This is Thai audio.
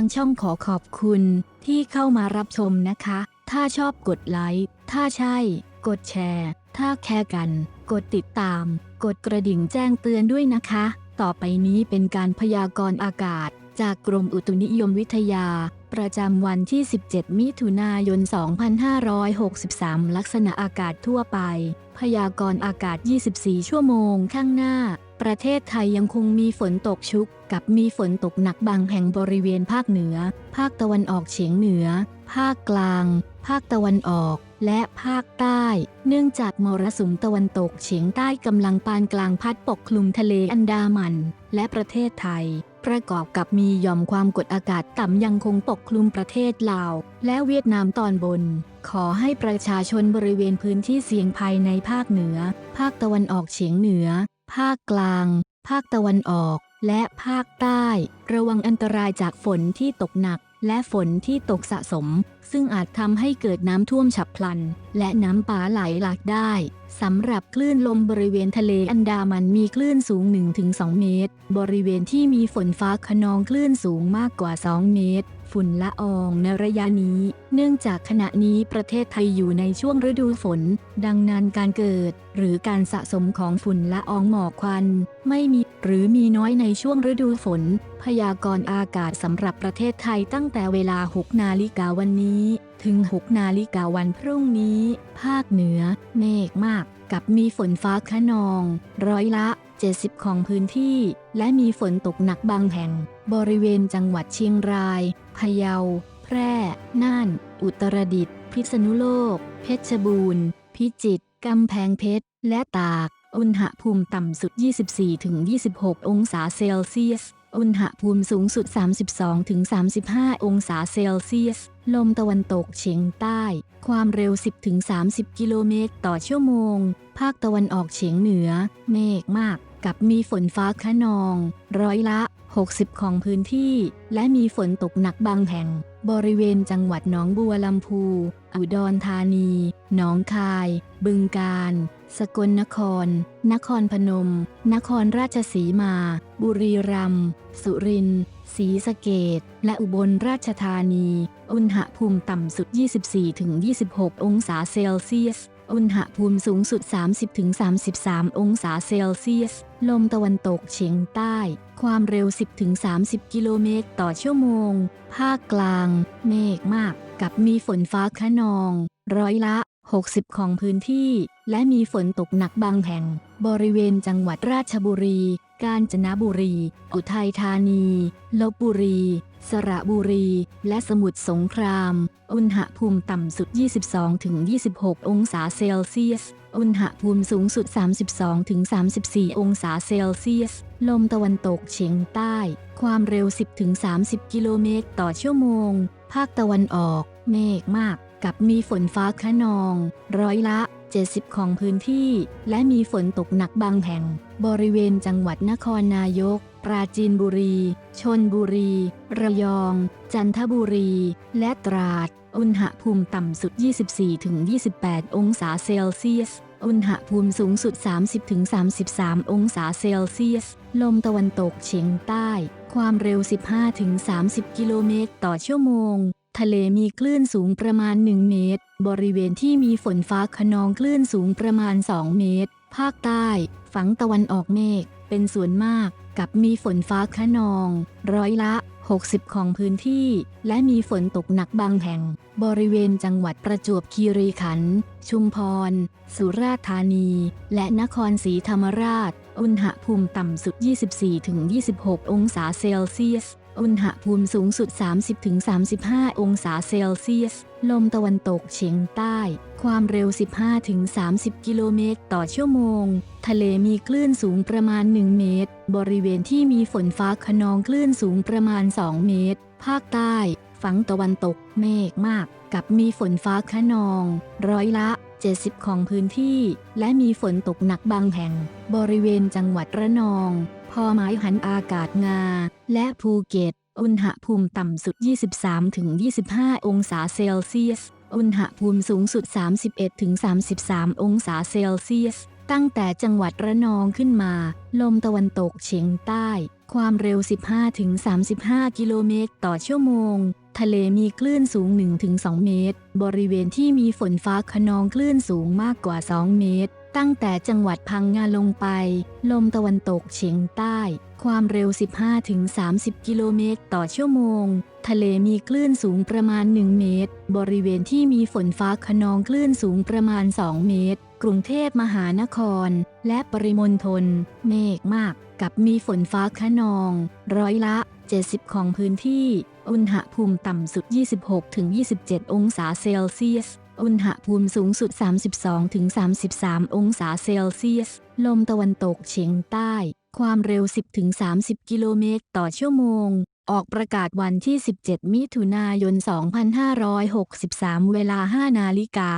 างช่องขอขอบคุณที่เข้ามารับชมนะคะ ถ้าชอบกดไลค์ ถ้าใช่ กดแชร์ ถ้าแค่กัน กดติดตาม กดกระดิ่งแจ้งเตือนด้วยนะคะ ต่อไปนี้เป็นการพยากรณ์อากาศ จากกรมอุตุนิยมวิทยา ประจำวันที่ 17 มิถุนายน 2563 ลักษณะอากาศทั่วไป พยากรณ์อากาศ 24 ชั่วโมงข้างหน้า ประเทศไทยยังคงมีฝนตกชุก กับมีฝนตกหนักบางแห่งบริเวณภาคเหนือ ภาคตะวันออกเฉียงเหนือ ภาคกลาง ภาคตะวันออก และภาคใต้ เนื่องจากมรสุมตะวันตกเฉียงใต้กำลังปานกลางพัดปกคลุมทะเลอันดามัน และประเทศไทย ประกอบกับมีหย่อมความกดอากาศต่ำยังคงปกคลุมประเทศลาว และเวียดนามตอนบนขอให้ประชาชนบริเวณพื้นที่เสี่ยงภัยในภาคเหนือ ภาคตะวันออกเฉียงเหนือ ภาคกลาง ภาคตะวันออก และภาคใต้ ระวังอันตรายจากฝนที่ตกหนัก และฝนที่ตกสะสม ซึ่งอาจทำให้เกิดน้ำท่วมฉับพลัน และน้ำป่าไหลหลากได้สำหรับคลื่นลมบริเวณทะเลอันดามันมีคลื่นสูง 1-2 เมตร บริเวณที่มีฝนฟ้าขนองคลื่นสูงมากกว่า 2 เมตร ฝุ่นละอองในระยะนี้ เนื่องจากขณะนี้ประเทศไทยอยู่ในช่วงฤดูฝน ดังนั้นการเกิด หรือการสะสมของฝุ่นละอองหมอกควัน ไม่มีหรือมีน้อยในช่วงฤดูฝน พยากรณ์อากาศสำหรับประเทศไทยตั้งแต่เวลา 6 นาฬิกาวันนี้ ถึง 6 นาฬิกาวันพรุ่งนี้ ภาคเหนือ เมฆมาก กับมีฝนฟ้าคะนอง ร้อยละ 70 ของพื้นที่ และมีฝนตกหนักบางแห่ง บริเวณจังหวัดเชียงราย พะเยา แพร่ น่าน อุตรดิตถ์ พิษณุโลก เพชรบูรณ์ พิจิตร กำแพงเพชร และตาก อุณหภูมิต่ำสุด 24-26 องศาเซลเซียส อุณหภูมิสูงสุด 32-35 องศาเซลเซียส ลมตะวันตกเฉียงใต้ ความเร็ว 10-30 กิโลเมตรต่อชั่วโมง ภาคตะวันออกเฉียงเหนือ เมฆมากกับมีฝนฟ้าคะนอง ร้อยละ 60 ของพื้นที่ และมีฝนตกหนักบางแห่ง บริเวณจังหวัดหนองบัวลำพู อุดรธานี หนองคาย บึงกาฬ สกลนคร นครพนม นครราชสีมา บุรีรัมย์ สุรินทร์ ศรีสะเกด และอุบลราชธานี อุณหภูมิต่ำสุด 24-26 องศาเซลเซียส อุณหภูมิสูงสุด 30-33 องศาเซลเซียส ลมตะวันตกเฉียงใต้ ความเร็ว 10-30 กิโลเมตรต่อชั่วโมง ภาคกลาง เมฆมาก กับมีฝนฟ้าคะนอง ร้อยละ 60 ของพื้นที่ และมีฝนตกหนักบางแห่ง บริเวณจังหวัดราชบุรี กาญจนบุรี อุทัยธานี ลบบุรี สระบุรี และสมุทรสงคราม อุณหภูมิต่ำสุด 22-26 องศาเซลเซียส อุณหภูมิสูงสุด 32-34 องศาเซลเซียส ลมตะวันตกเฉียงใต้ ความเร็ว 10-30 กิโลเมตรต่อชั่วโมง ภาคตะวันออก เมฆมาก กับมีฝนฟ้าคะนอง ร้อยละ 70 ของพื้นที่ และมีฝนตกหนักบางแห่ง บริเวณจังหวัดนครนายก ปราจีนบุรี ชนบุรี ระยอง จันทบุรี และตราด อุณหภูมิต่ำสุด 24-28 องศาเซลเซียส อุณหภูมิสูงสุด 30-33 องศาเซลเซียส ลมตะวันตกเฉียงใต้ ความเร็ว 15-30 กิโลเมตรต่อชั่วโมง ทะเลมีคลื่นสูงประมาณ 1 เมตร บริเวณที่มีฝนฟ้าคะนองคลื่นสูงประมาณ 2 เมตร ภาคใต้ ฝั่งตะวันออกเมฆ เป็นส่วนมาก กับมีฝนฟ้าคะนอง ร้อยละ 60 ของพื้นที่ และมีฝนตกหนักบางแห่ง บริเวณจังหวัดประจวบคีรีขันธ์ ชุมพร สุราษฎร์ธานี และนครศรีธรรมราช อุณหภูมิต่ำสุด 24-26 องศาเซลเซียส อุณหภูมิสูงสุด 30-35 องศาเซลเซียส ลมตะวันตกเฉียงใต้ ความเร็ว 15-30 กิโลเมตรต่อชั่วโมง ทะเลมีคลื่นสูงประมาณ 1 เมตร บริเวณที่มีฝนฟ้าคะนองคลื่นสูงประมาณ 2 เมตร ภาคใต้ ฝั่งตะวันตกเมฆมาก กับมีฝนฟ้าคะนอง ร้อยละ 70 ของพื้นที่ และมีฝนตกหนักบางแห่ง บริเวณจังหวัดระนอง พอไม้หันอากาศงา และภูเก็ต อุณหภูมิต่ำสุด 23-25 องศาเซลเซียส อุณหภูมิสูงสุด 31-33 องศาเซลเซียส ตั้งแต่จังหวัดระนองขึ้นมา ลมตะวันตกเฉียงใต้ ความเร็ว 15-35 กิโลเมตรต่อชั่วโมง ทะเลมีคลื่นสูง 1-2 เมตรบริเวณที่มีฝนฟ้าขนองคลื่นสูงมากกว่า 2 เมตร ตั้งแต่จังหวัดพังงาลงไป ลมตะวันตกเฉียงใต้ ความเร็ว 15-30 กิโลเมตรต่อชั่วโมง ทะเลมีคลื่นสูงประมาณ 1 เมตร บริเวณที่มีฝนฟ้าขนองคลื่นสูงประมาณ 2 เมตร กรุงเทพมหานคร และปริมณฑลเมฆมาก กับมีฝนฟ้าขนอง ร้อยละ 70 ของพื้นที่ อุณหภูมิต่ำสุด 26-27 องศาเซลเซียส อุณหภูมิสูงสุด 32-33 องศาเซลเซียส ลมตะวันตกเฉียงใต้ ความเร็ว 10-30 กิโลเมตรต่อชั่วโมง ออกประกาศวันที่ 17 มิถุนายน 2563 เวลา 5 นาฬิกา